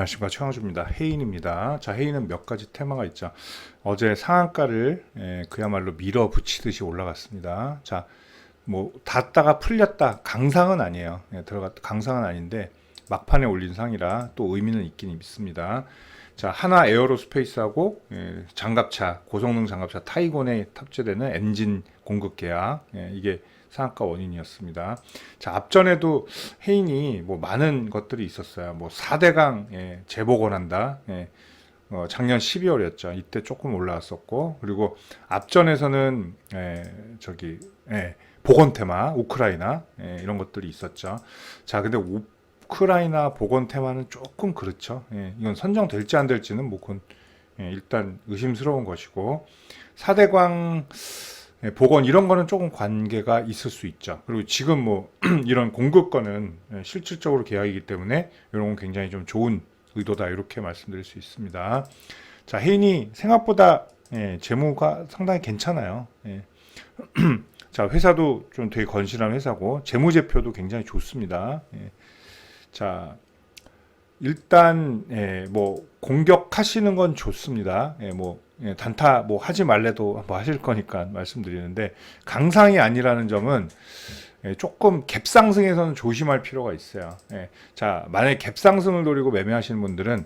안녕하십니까 최강주입니다. 해인입니다. 자 해인은 몇 가지 테마가 있죠. 어제 상한가를 예, 그야말로 밀어붙이듯이 올라갔습니다. 자뭐 닿다가 풀렸다 강상은 아니에요. 예, 들어갔 강상은 아닌데 막판에 올린 상이라 또 의미는 있긴 있습니다. 자 하나 에어로스페이스하고 예, 장갑차 고성능 장갑차 타이곤에 탑재되는 엔진 공급 계약 예, 이게 상한가 원인이었습니다. 자 앞전에도 해인이 뭐 많은 것들이 있었어요. 뭐 4대강 예, 재복원한다. 예, 어, 작년 12월이었죠. 이때 조금 올라왔었고 그리고 앞전에서는 예, 저기 예, 복원 테마 우크라이나 예, 이런 것들이 있었죠. 자 근데 우크라이나 복원 테마는 조금 그렇죠. 예, 이건 선정될지 안 될지는 뭐 그건 예, 일단 의심스러운 것이고 4대강 예, 복원 이런 거는 조금 관계가 있을 수 있죠. 그리고 지금 뭐 이런 공급권은 예, 실질적으로 계약이기 때문에 이런 건 굉장히 좀 좋은 의도다 이렇게 말씀드릴 수 있습니다. 자 해인이 생각보다 예, 재무가 상당히 괜찮아요. 예. 자 회사도 좀 되게 건실한 회사고 재무제표도 굉장히 좋습니다. 예. 자 일단 예, 뭐 공격하시는 건 좋습니다. 예, 뭐 예, 단타 뭐 하지 말래도 뭐 하실 거니까 말씀드리는데 강상이 아니라는 점은 예, 조금 갭상승에서는 조심할 필요가 있어요. 예, 자 만약에 갭상승을 노리고 매매하시는 분들은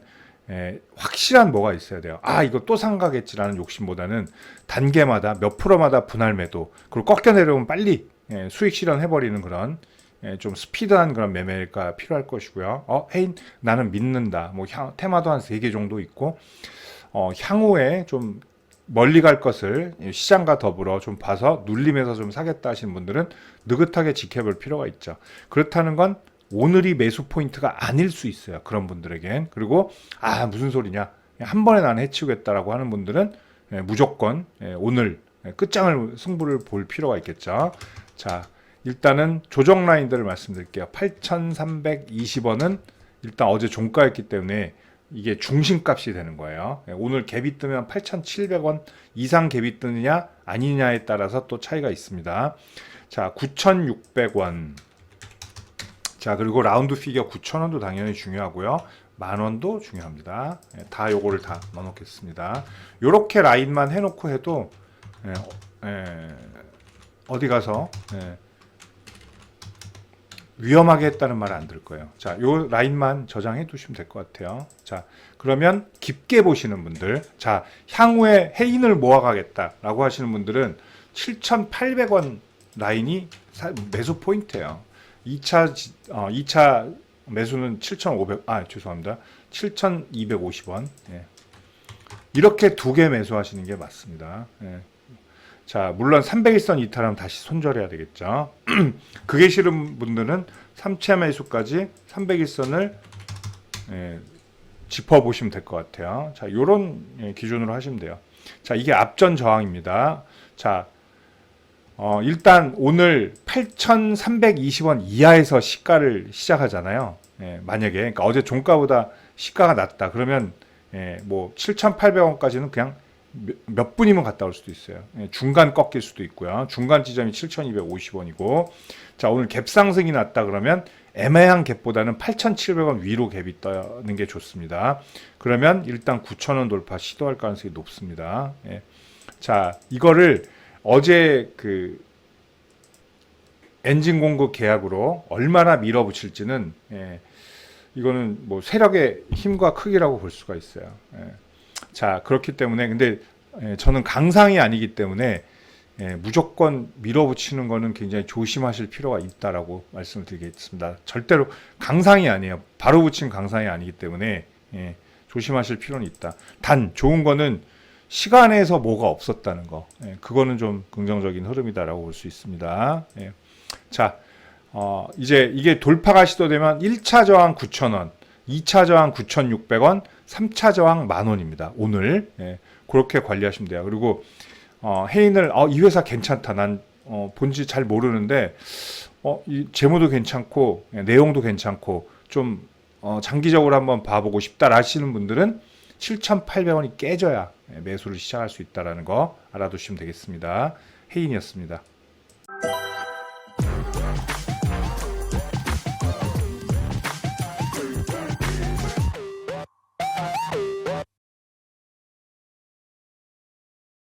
예, 확실한 뭐가 있어야 돼요. 아 이거 또 상가겠지라는 욕심보다는 단계마다 몇 프로마다 분할 매도 그리고 꺾여 내려오면 빨리 예, 수익 실현해 버리는 그런 예, 좀 스피드한 그런 매매가 필요할 것이고요. 어, 헤인 나는 믿는다. 뭐 향, 테마도 한 세 개 정도 있고 어, 향후에 좀 멀리 갈 것을 시장과 더불어 좀 봐서 눌림에서 좀 사겠다 하시는 분들은 느긋하게 지켜볼 필요가 있죠. 그렇다는 건 오늘이 매수 포인트가 아닐 수 있어요. 그런 분들에겐. 그리고 아 무슨 소리냐. 한 번에 나는 해치우겠다라고 하는 분들은 예, 무조건 예, 오늘 예, 끝장을 승부를 볼 필요가 있겠죠. 자, 일단은 조정 라인들을 말씀드릴게요. 8,320원은 일단 어제 종가였기 때문에 이게 중심값이 되는 거예요. 예, 오늘 갭이 뜨면 8,700원 이상 갭이 뜨느냐 아니냐에 따라서 또 차이가 있습니다. 자, 9,600원. 자, 그리고 라운드 피겨 9,000원도 당연히 중요하고요. 만 원도 중요합니다. 예, 다 요거를 다 넣어 놓겠습니다. 요렇게 라인만 해 놓고 해도 예, 예, 어디 가서 예, 위험하게 했다는 말 안 들을 거예요. 자, 요 라인만 저장해 두시면 될 것 같아요. 자, 그러면 깊게 보시는 분들, 자, 향후에 해인을 모아가겠다라고 하시는 분들은 7,800원 라인이 사- 매수 포인트예요. 2차 지- 어, 2차 매수는 7,500, 아, 죄송합니다. 7,250원. 예. 이렇게 두 개 매수하시는 게 맞습니다. 예. 자, 물론 301선 이탈하면 다시 손절해야 되겠죠. 그게 싫은 분들은 3차 매수까지 301선을 예, 짚어보시면 될 것 같아요. 자, 요런 예, 기준으로 하시면 돼요. 자, 이게 앞전 저항입니다. 자, 어, 일단 오늘 8,320원 이하에서 시가를 시작하잖아요. 예, 만약에, 그러니까 어제 종가보다 시가가 낮다. 그러면 예, 뭐 7,800원까지는 그냥 몇, 몇 분이면 갔다 올 수도 있어요. 예, 중간 꺾일 수도 있고요. 중간 지점이 7,250원이고, 자 오늘 갭 상승이 났다 그러면 애매한 갭보다는 8,700원 위로 갭이 떠는 게 좋습니다. 그러면 일단 9,000원 돌파 시도할 가능성이 높습니다. 예. 자 이거를 어제 그 엔진 공급 계약으로 얼마나 밀어붙일지는 예, 이거는 뭐 세력의 힘과 크기라고 볼 수가 있어요. 예. 자 그렇기 때문에 근데 예, 저는 강상이 아니기 때문에 예, 무조건 밀어붙이는 거는 굉장히 조심하실 필요가 있다라고 말씀을 드리겠습니다. 절대로 강상이 아니에요. 바로 붙인 강상이 아니기 때문에 예, 조심하실 필요는 있다. 단 좋은 거는 시간에서 뭐가 없었다는 거, 예, 그거는 좀 긍정적인 흐름이다라고 볼 수 있습니다. 예. 자, 어, 이제 이게 돌파가 시도되면 1차 저항 9,000원, 2차 저항 9,600원, 3차 저항 만 원입니다. 오늘 예, 그렇게 관리하시면 돼요. 그리고 어, 해인을 어, 이 회사 괜찮다. 난 어, 본지 잘 모르는데 어, 이 재무도 괜찮고 예, 내용도 괜찮고 좀 어, 장기적으로 한번 봐보고 싶다 하시는 분들은 7,800원이 깨져야 예, 매수를 시작할 수 있다라는 거 알아두시면 되겠습니다. 해인이었습니다.